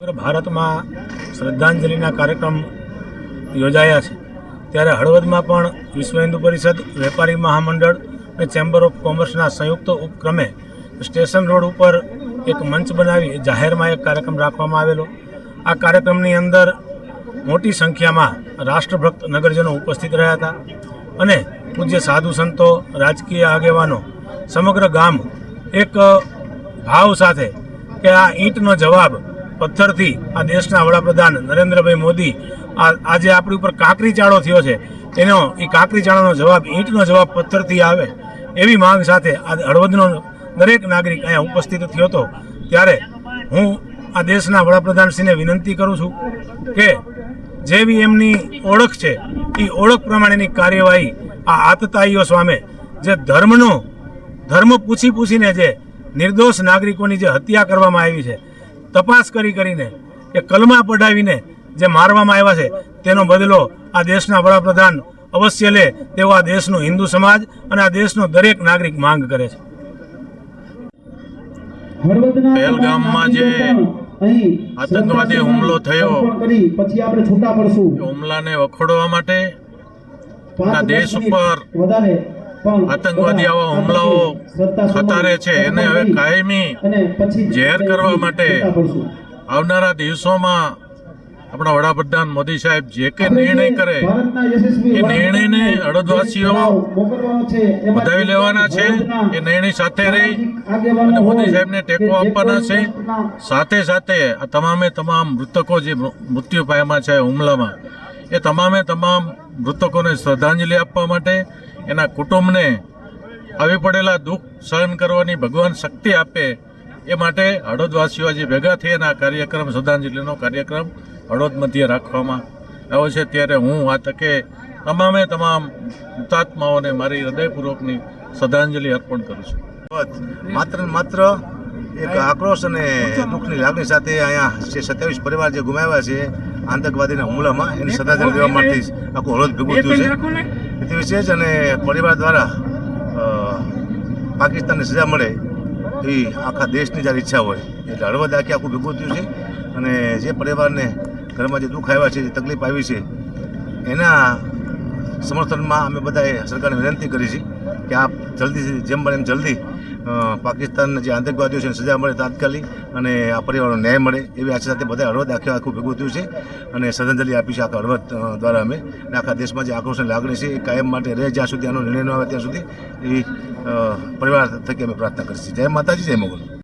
ભારતમાં શ્રદ્ધાંજલિના કાર્યક્રમ યોજાયા છે. ત્યારે હળવદમાં પણ વિશ્વ હિન્દુ પરિષદ, વેપારી મહામંડળ અને ચેમ્બર ઓફ કોમર્સના સંયુક્ત ઉપક્રમે સ્ટેશન રોડ ઉપર એક મંચ બનાવી જાહેરમાં એક કાર્યક્રમ રાખવામાં આવેલો. આ કાર્યક્રમની અંદર મોટી સંખ્યામાં રાષ્ટ્રભક્ત નગરજનો ઉપસ્થિત રહ્યા હતા અને પૂજ્ય સાધુ સંતો, રાજકીય આગેવાનો, સમગ્ર ગામ એક ભાવ સાથે કે આ ઈંટનો જવાબ પથ્થરથી આ દેશના વડાપ્રધાન નરેન્દ્રભાઈ મોદી આ આજે આપણી ઉપર કાંકરી ચાળો થયો છે. એનો એ કાંકરી ચાળાનો જવાબ, ઈંટનો જવાબ પથ્થરથી આવે એવી માંગ સાથે આ હળવદનો દરેક નાગરિક અહીંયા ઉપસ્થિત થયો હતો. ત્યારે હું આ દેશના વડાપ્રધાનશ્રીને વિનંતી કરું છું કે જેવી એમની ઓળખ છે, એ ઓળખ પ્રમાણેની કાર્યવાહી આ આતતાઈઓ સામે જે ધર્મનો ધર્મ પૂછી પૂછીને જે નિર્દોષ નાગરિકોની જે હત્યા કરવામાં આવી છે તપાસ કરી કરીને કે કલમા પઢાવીને જે મારવામાં આવ્યા છે તેનો બદલો આ દેશના વડાપ્રધાન અવશ્ય લે તેવો આ દેશનો હિન્દુ સમાજ અને આ દેશનો દરેક નાગરિક માંગ કરે છે. પહેલગામમાં જે આતંકવાદી હુમલો થયો પછી આપણે છૂટા પડશું. હુમલાને વખોડવા માટે દેશ ઉપર આતંકવાદી આવા હુમલાઓ થતા રહે છે. એને હવે કાયમી ઝેર કરવા માટે આવનારા દિવસોમાં આપણા વડાપ્રધાન મોદી સાહેબ જે કે નિર્ણય કરે એ નિર્ણયને અડદવાસીઓ બધાવી વધાવી લેવાના છે એ નિર્ણય સાથે રહી અને મોદી સાહેબને ટેકો આપવાના છે. સાથે સાથે આ તમામે તમામ મૃતકો જે મૃત્યુ પામ્યા છે હુમલામાં એ તમામે તમામ મૃતકોને શ્રદ્ધાંજલિ આપવા માટે એના કુટુંબને આવી પડેલા દુઃખ સહન કરવાની ભગવાન શક્તિ આપે એ માટે હળવદવાસીઓ આજે ભેગા થઈ અને આ કાર્યક્રમ શ્રદ્ધાંજલિનો કાર્યક્રમ હળદ મધ્યે રાખવામાં આવ્યો છે. ત્યારે હું આ તકે તમામે તમામ હુતાત્માઓને મારી હૃદયપૂર્વકની શ્રદ્ધાંજલિ અર્પણ કરું છું. માત્ર ને માત્ર એક આક્રોશ અને દુઃખની લાગણી સાથે અહીંયા જે સત્યાવીસ પરિવાર જે ગુમાવ્યા છે આતંકવાદીના હુમલામાં એની શ્રદ્ધાંજલિ દેવા માટે જ આખું હળદ ભેગું થયું છે. તે વિશેષ અને પરિવાર દ્વારા પાકિસ્તાનને સજા મળે એવી આખા દેશની જ્યારે ઈચ્છા હોય. એટલે હળવદ આખી આખું ભેગું થયું છે અને જે પરિવારને ઘરમાં જે દુઃખ આવ્યા છે, જે તકલીફ આવી છે, એના સમર્થનમાં અમે બધાએ સરકારને વિનંતી કરી છે કે આપ જલ્દીથી જેમ બને એમ જલ્દી પાકિસ્તાનના જે આતંકવાદીઓ છે, સજા મળે તાત્કાલિક અને આ પરિવારનો ન્યાય મળે એવી આશા સાથે બધા હળવદ આખે આખું ભેગું થયું છે અને શ્રદ્ધાંજલિ આપી છે આખા હળવદ દ્વારા અમે. આખા દેશમાં જે આક્રોશની લાગણી છે એ કાયમ માટે રહે જ્યાં સુધી આનો નિર્ણય ન આવે ત્યાં સુધી એવી પરિવાર થકી અમે પ્રાર્થના કરીશું. જય માતાજી, જય મોગલ.